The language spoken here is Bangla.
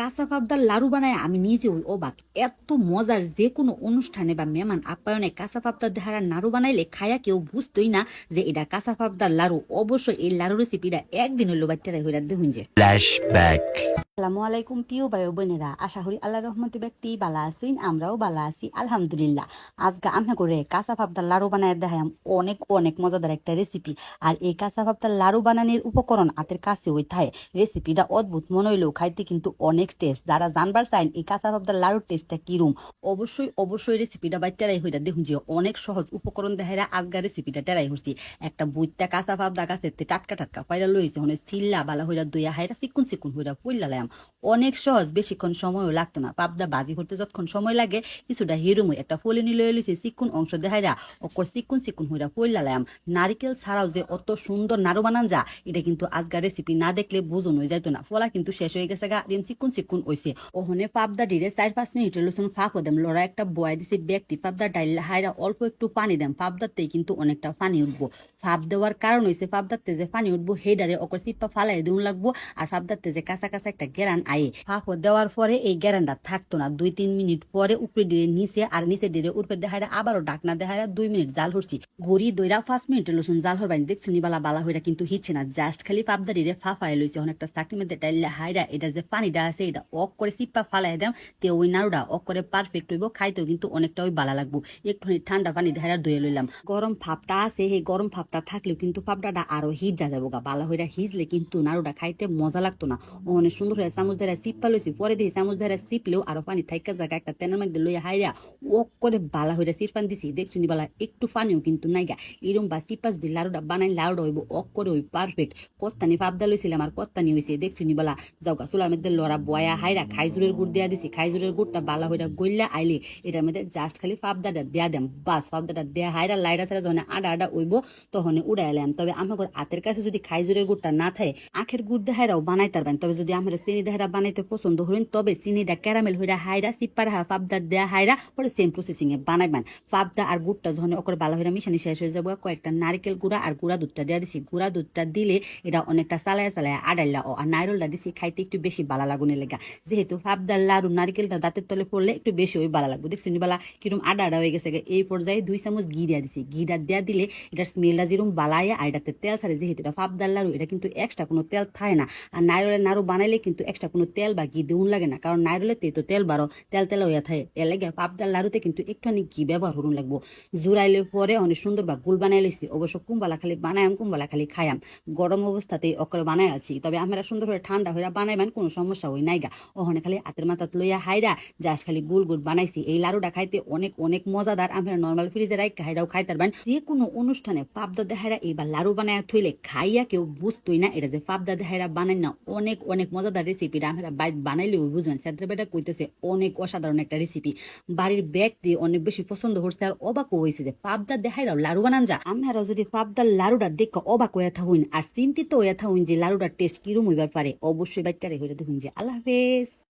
কাঁচা পাবদার লাড়ু বানায় আমি নিজে ওই অবাক। এত মজার যে কোনো অনুষ্ঠানে বা মেমান আপ্যায়নে কাঁচা পাবদার দেহারা নাড়ু বানাইলে খায়া কেউ বুঝতোই না যে এটা কাঁচা পাবদার লাড়ু। অবশ্যই এই লাড়ু রেসিপিটা একদিন হইল বাচ্চারা হইরা দেখুন যে. আসসালামু আলাইকুম, প্রিয় ভাই ও বোনেরা। আশা করি আল্লাহ রহমতে ব্যক্তি বালা আছেন, আমরাও বালা আছি, আলহামদুলিল্লাহ। আজকে আমি করে কাঁচা পাবদার লাড়ু বানায় দেখাম অনেক অনেক মজাদার একটা রেসিপি আর এই কাঁচা পাবদার লাড়ু বানানোর উপকরণ হাতের কাছে ওই থাকে রেসিপিটা অদ্ভুত, মনে হইলেও খাইতে কিন্তু অনেক টেস্ট যারা জানবার চাইন এই কাঁচা পাবদার লাড়ুর টেস্টটা কিরম, অবশ্যই অবশ্যই রেসিপিটা বাই টেরাই হইরা দেখুন যে অনেক সহজ উপকরণ দেখাইরা আজগা রেসিপিটা টেরাই হচ্ছি একটা বুইতা কাঁচা পাবদা গাছের টাটকা টাটকা পাইরা লইছে, হনে সিল্লা বালা হইরা দইয়া হাইরা চিকুন চিকুন হইরা পইলালাম অনেক সহজ, বেশিক্ষণ সময়ও লাগতো না। পাবদা বাজি করতে যতক্ষণ সময় লাগে, কিছুটা হিরুমই একটা ফলিনি লয়ে লইছে চিকুন অংশ দেখাইরা অকর চিকুন চিকুন হইরা পইলালাম নারিকেল ছাড়াও যে অত সুন্দর নাড়ু বানান যা, এটা কিন্তু আজগা রেসিপি না দেখলে বুঝুন হয়ে যাইতো না। ফলা কিন্তু শেষ হয়ে গেছে গা এম চিকুন চিকুন হইছে। ওহনে পাবদা ডিরে চার পাঁচ মিনিটের লসুন ফাঁক দেম। লড়া একটা বয় দিছে ব্যক্তি, পাবদা ডাইল হাইরা অল্প একটু পানি দেম। পাবদাতেই কিন্তু অনেকটা পানি উঠবো। ফাপ দেওয়ার কারণ হইছে পাবদাতে যে পানি উঠবো, হেডারে অকর সিপ্পা ফালাই দিন লাগবো। আর পাবদাতে যে কাঁচা কাঁচা একটা গেরান আয়ে। ফাঁক দেওয়ার পরে এই গেরানটা থাকতো না। দুই তিন মিনিট পরে উপরে ডিরে নিচে আর নিচে ডিরে উপরে দেখায় আবারও ডাকনা দেখায় দুই মিনিট জাল হরছি। গড়ি দইরা পাঁচ মিনিটের লসুন জাল হরবাইনি দেখছি বালা বালা হইরা কিন্তু হিচ্ছে না। জাস্ট খালি পাবদারিরে ফাফাই লইছে। অনেকটা চাকরি মধ্যে ডাইলে হাইরা এটার যে পানিটা আছে এটা অক করে সিপ্পা ফালাই দেম তে ওই নাড়ুটা অক করে পারফেক্ট হইব। খাইতেও কিন্তু অনেকটা ওই বালা লাগবো। একটুখানি ঠান্ডা পানি দেখাইরা ধুয়ে লইলাম। গরম ভাপটা আছে। সেই গরম ভাপটা থাকলেও কিন্তু পাবদাটা আরও হিজ যা যাব গা বালা হইরা হিজলে কিন্তু নাড়ুটা খাইতে মজা লাগতো না। অনেক সুন্দর হয়ে চামচ ধরে সিপ্পা লইছি পরে দিয়ে চামচ ধরে সিপলেও আরও পানি থাইকা জায়গা একটা তেনের মধ্যে লইয়া হাইরা ওক করে বালা হইরা সিরপান দিছি দেখছি বালা একটু পানিও কিন্তু নাই গা এরম বা সিপ্পা যদি লাড়ুটা বানাই লাড়ুটা হইব ওক করে ওই পারফেক্ট কত্তানি পাবদা লইছিলাম আর কত্তানি হইছে দেখছি বালা যাওগা চুলার মধ্যে লড়া বয়া হাইরা খাইজুরের গুড় দিয়া দিছি খাইজুরের গুড়টা বালা হইরা গইলা আইলে এটার মধ্যে জাস্ট খালি পাবদাটা দেয়া দেম বাস পাবদাটা দেয়া হাইরা লাইরা ছাড়া যখন আডা আডা হইব তখন উড়াই তবে আমার হাতের কাছে যদি খাইজুরের গুড়টা না থাকে আখের গুড় দেহারাও বানাই পারবেন তবে যদি আমরা চিনি দেহারা বানাইতে পছন্দ করেন তবে চিনিটা ক্যারামেল হইরা হাইরা সিপ্পার হা পাবদা দেয়া হাইরা পরে সেম প্রসেসিং এ বানাইবেন ফাবদা আর গুড়টা যখন ওকর ভালো হইরা মিশানি শেষ হয়ে যাব কয়েকটা নারকেল গুঁড়া আর গুঁড়া দুধটা দেওয়া দিছি। গুঁড়া দুধটা দিলে এটা অনেকটা চালায় চালায় আডাইলা ও আর নাইরলটা দিছি খাইতে একটু বেশি বালা লাগুনে লেগা যেহেতু পাবদার লাড়ু নারকেলটা দাঁতের তলে পড়লে একটু বেশি ওই বালা লাগবে। দেখছি বালা কিরম আডা আডা হয়ে গেছে এই পর্যায়ে দুই চামচ ঘি দেওয়া দিছি। ঘিটা দেওয়া দিলে এটার স্মেলটা যেরকম বালায় আর এটাতে তেল ছাড়ে যেহেতু এটা পাবদার লাড়ু এটা কিন্তু এক্সট্রা কোনো তেল থাকে না। আর নাইরলের নাড়ু বানাইলে কিন্তু এক্সট্রা কোনো তেল বা ঘি দেউন লাগে না। কারণ নাইরলের তো তেল বারো, তেল তেল হইয়া থাকে। এর লাগে পাবদার লাড়ুতে কিন্তু একটুখানি ঘি ব্যবহার করুন লাগবো। জুড়াইলে পরে অনেক সুন্দর বা গুল বানাই লইছি। অবশ্য কুম্বালা খালি বানায়াম কুম্বালা খালি খায়াম। গরম অবস্থাতেই অকরে বানাই আছি। তবে আমরা সুন্দর করে ঠান্ডা হইয়া বানাইবেন, কোনো সমস্যা হই নাইগা ওখানে খালি হাতের মাথাত লইয়া হাইরা জাস্ট খালি গুল গুল বানাইছি। এই লাড়ুটা খাইতে অনেক অনেক মজাদার। আমরা নর্মাল ফ্রিজে রাখ হাইরাও খাইতে পারবেন যে কোনো অনুষ্ঠানে পাবদা দেহারা এইবার লাড়ু বানায় থইলে খাইয়া কেউ বুঝতোই না। এটা যে পাবদা দেহারা বানাই না, অনেক অনেক মজাদার। রেসিপিটা আমরা বানাইলেও বুঝবেন। সেদ্রে বেটা কইতেছে, অনেক অসাধারণ একটা রেসিপি বাড়ির দিয়ে অনেক বেশি পছন্দ করছে আর অবাক হয়েছে যে, পাবদা দেখাইরাও লাড়ু বানান যা। আমরা যদি পাবদার লাড়ুটা দেখো অবাক হয়ে থাকুন, আর চিন্তিত হয়ে থাকুন যে, লাড়ুটার টেস্ট কিরম হইবার পারে? অবশ্যই বাচ্চারে হইলে দেখুন যে, আল্লাহ হাফেজ।